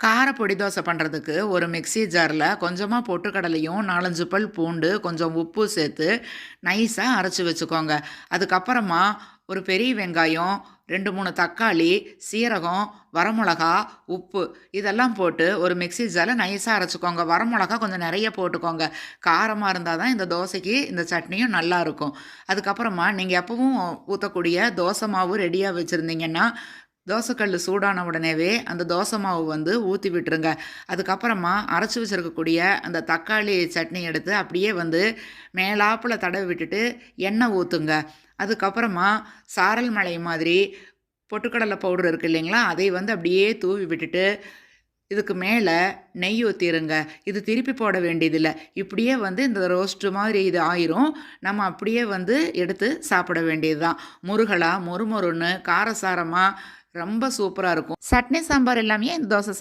கார பொடி தோசை பண்ணுறதுக்கு ஒரு மிக்ஸி ஜாரில் கொஞ்சமாக பொட்டுக்கடலையும் நாலஞ்சு பல் பூண்டு கொஞ்சம் உப்பு சேர்த்து நைஸாக அரைச்சி வச்சுக்கோங்க. அதுக்கப்புறமா ஒரு பெரிய வெங்காயம் ரெண்டு மூணு தக்காளி சீரகம் வரமிளகா உப்பு இதெல்லாம் போட்டு ஒரு மிக்ஸி ஜாரில் நைஸாக அரைச்சிக்கோங்க. வரமிளகா கொஞ்சம் நிறைய போட்டுக்கோங்க. காரமாக இருந்தால் தான் இந்த தோசைக்கு இந்த சட்னியும் நல்லாயிருக்கும் அதுக்கப்புறமா நீங்கள் எப்பவும் ஊற்றக்கூடிய தோசை மாவு ரெடியாக வச்சுருந்தீங்கன்னா தோசைக்கல் சூடான உடனேவே அந்த தோசை மாவு வந்து ஊற்றி விட்டுருங்க. அதுக்கப்புறமா அரைச்சி வச்சுருக்கக்கூடிய அந்த தக்காளி சட்னி எடுத்து அப்படியே வந்து மேலாப்பில் தடவி விட்டுட்டு எண்ணெய் ஊற்றுங்க அதுக்கப்புறமா சாரல் மலை மாதிரி பொட்டுக்கடலை பவுடர் இருக்குது இல்லைங்களா அதை வந்து அப்படியே தூவி விட்டுட்டு இதுக்கு மேலே நெய் ஊற்றிடுங்க இது திருப்பி போட வேண்டியதில்லை. இப்படியே வந்து இந்த ரோஸ்ட்டு மாதிரி இது ஆயிரும். நம்ம அப்படியே வந்து எடுத்து சாப்பிட வேண்டியது தான் முருகலாக மொறுமொறுன்னு காரசாரமாக ரொம்ப சூப்பராக இருக்கும். சட்னி சாம்பார் எல்லாமே இந்த தோசை